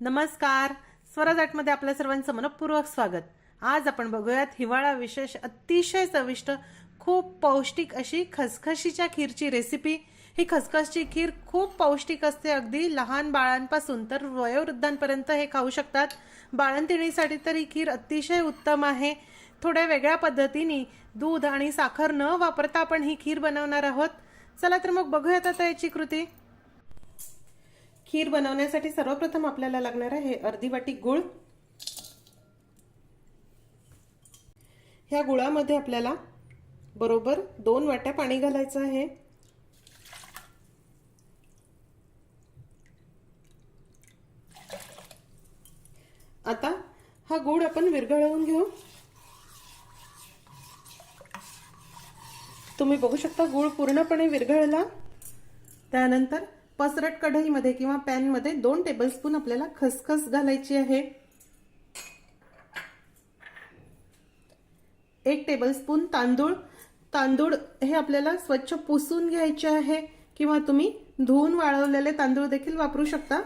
नमस्कार. स्वराजाटमध्ये आपल्या सर्वांचं मनपूर्वक स्वागत. आज आपण बघूयात हिवाळा विशेष अतिशय चविष्ट खूप पौष्टिक अशी खसखशीच्या खीरची रेसिपी ही खसखसची खीर खूप पौष्टिक असते. अगदी लहान बाळांपासून तर वयोवृद्धांपर्यंत हे खाऊ शकतात. बाळंतिणीसाठी तर ही खीर अतिशय उत्तम आहे. थोड्या वेगळ्या पद्धतीने दूध आणि साखर न वापरता आपण ही खीर बनवणार आहोत. चला तर मग बघूयात आता याची कृती. खीर बनवण्यासाठी सर्वप्रथम आपल्याला लागणार आहे अर्धी वाटी गुळ. ह्या गुळामध्ये आपल्याला बरोबर दोन वाट्या पाणी घालायचं आहे. आता हा गुळ आपण विरघळवून घेऊ. तुम्ही बघू शकता गुळ पूर्णपणे विरघळला. त्यानंतर पसरट कढईमध्ये किंवा पॅनमध्ये दोन टेबलस्पून आपल्याला खसखस घालायची आहे. एक टेबलस्पून तांदूळ. तांदूळ हे आपल्याला स्वच्छ पुसून घ्यायचे आहे किंवा तुम्ही धुवून वाळवलेले तांदूळ देखील वापरू शकता.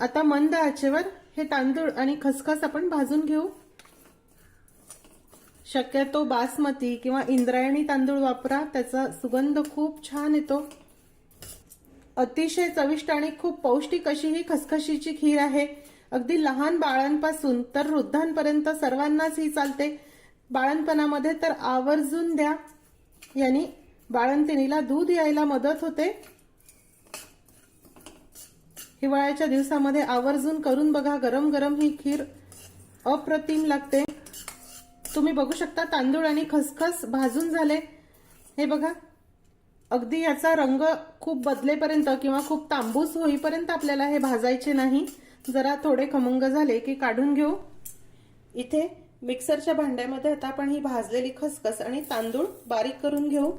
आता मंद आचेवर हे तांदूळ आणि खसखस आपण भाजून घेऊ. शक्यतो बासमती किंवा इंद्रायणी तांदूळ वापरा त्याचा सुगंध खूप छान येतो. अतिशय चविष्ट आणि खूप पौष्टिक अशी ही खसखशीची खीर आहे. अगदी लहान बाळांपासून तर वृद्धांपर्यंत सर्वांनाच ही चालते. बाळणपणामध्ये तर आवर्जून द्या. यांनी बाळंतिणीला दूध यायला मदत होते. हिवाळ्याच्या दिवसामध्ये आवर्जून करून बघा गरम गरम ही खीर अप्रतिम लागते. तुम्ही बघू शकता तांदूळ आणि खसखस भाजून झाले. हे बघा अगदी याचा रंग खूप बदलेपर्यंत किंवा खूप तांबूस होईपर्यंत आपल्याला हे भाजायचे नाही. जरा थोडे खमंग झाले की काढून घेऊ. इथे मिक्सरच्या भांड्यामध्ये आता आपण ही भाजलेली खसखस आणि तांदूळ बारीक करून घेऊ.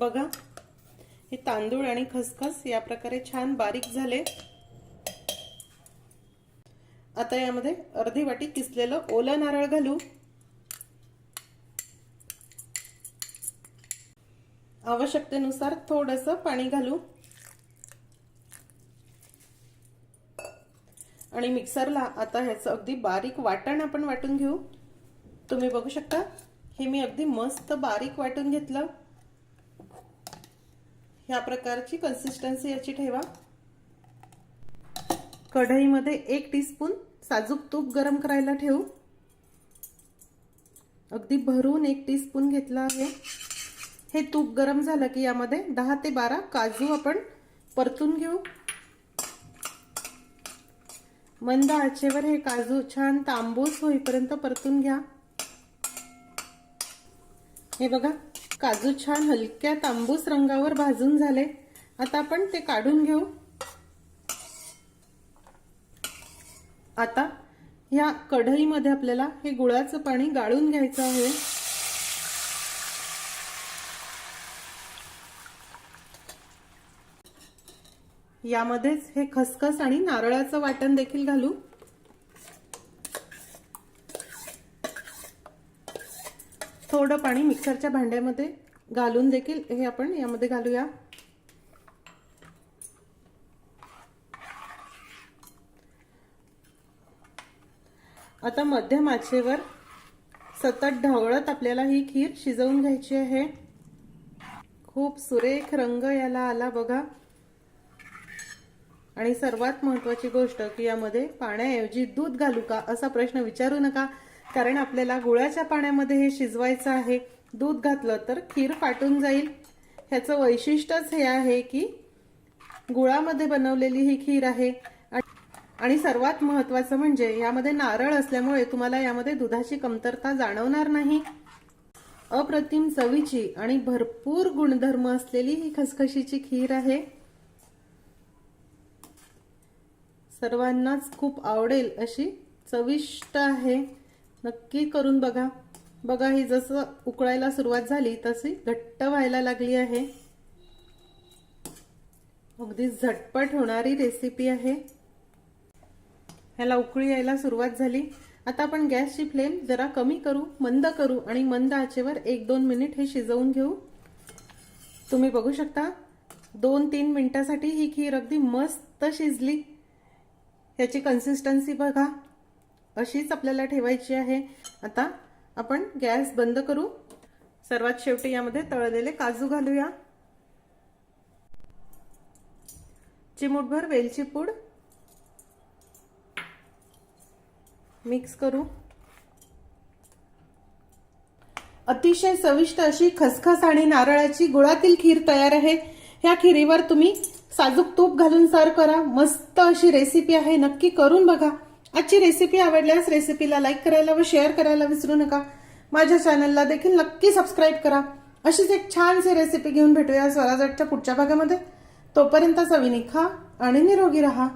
बघा हे तांदूळ आणि खसखस या प्रकारे छान बारीक झाले. आता यामध्ये अर्धी वाटी किसलेलं ओलं नारळ घालू. आवश्यकतेनुसार थोडस पाणी घालू. आणि मिक्सरला आता ह्याचं अगदी बारीक वाटण आपण वाटून घेऊ. तुम्ही बघू शकता हे मी अगदी मस्त बारीक वाटून घेतलं. ह्या प्रकारची कन्सिस्टन्सी याची ठेवा. कढईमध्ये एक टीस्पून साजूक तूप गरम करायला ठेवू. अगदी भरून एक टीस्पून घेतला आहे. हे तूप गरम झालं की यामध्ये दहा ते बारा काजू आपण परतून घेऊ. मंद आचेवर हे काजू छान तांबूस होईपर्यंत परतून घ्या. हे बघा काजू छान हलक्या तांबूस रंगावर भाजून झाले. आता आपण ते काढून घेऊ. आता या कढईमध्ये आपल्याला हे गुळाचं पाणी गाळून घ्यायचं आहे. यामध्येच हे खसखस आणि नारळाचं वाटण देखील घालू. थोडं पाणी मिक्सरच्या भांड्यामध्ये घालून देखील हे आपण यामध्ये घालूया. आता मध्यम आचेवर सतत ढवळत आपल्याला ही खीर शिजवून घ्यायची आहे. खूप सुरेख रंग याला आला बघा. आणि सर्वात महत्वाची गोष्ट की यामध्ये पाण्याऐवजी दूध घालू का असा प्रश्न विचारू नका कारण आपल्याला गुळाच्या पाण्यामध्ये हे शिजवायचं आहे. दूध घातलं तर खीर फाटून जाईल. ह्याचं वैशिष्ट्यच हे आहे की गुळामध्ये बनवलेली ही खीर आहे. आणि सर्वात महत्वाचं म्हणजे यामध्ये नारळ असल्यामुळे तुम्हाला यामध्ये दुधाची कमतरता जाणवणार नाही. अप्रतिम चवीची आणि भरपूर गुणधर्म असलेली ही खसखशीची खीर आहे. सर्वांनाच खूप आवडेल अशी चविष्ट आहे. नक्की करून बघा. बघा ही जसं उकळायला सुरुवात झाली तशी घट्ट व्हायला लागली आहे. अगदी झटपट होणारी रेसिपी आहे. ह्याला उकळी यायला सुरुवात झाली. आता आपण गॅसची फ्लेम जरा कमी करू मंद करू आणि मंद आचेवर एक दोन मिनिट हे शिजवून घेऊ. तुम्ही बघू शकता दोन तीन मिनिटासाठी ही खीर अगदी मस्त शिजली. ह्याची कन्सिस्टन्सी बघा. अशीच आपल्याला ठेवायची आहे. आता आपण गॅस बंद करू. सर्वात शेवटी यामध्ये तळलेले काजू घालूया. चिमूटभर वेलची पूड मिक्स करू. अतिशय चविष्ट अशी खसखस आणि नारळाची गुळातील खीर तयार आहे. ह्या खिरीवर तुम्ही साजूक तूप घालून सर्व करा. मस्त अशी रेसिपी आहे. नक्की करून बघा. आजची रेसिपी आवडल्यास रेसिपीला लाईक करायला व शेअर करायला विसरू नका. माझ्या चॅनलला देखील नक्की सबस्क्राईब करा. अशीच एक छानशी रेसिपी घेऊन भेटूया स्वराजटच्या पुढच्या भागामध्ये. तोपर्यंत चवीने खा आणि निरोगी राहा.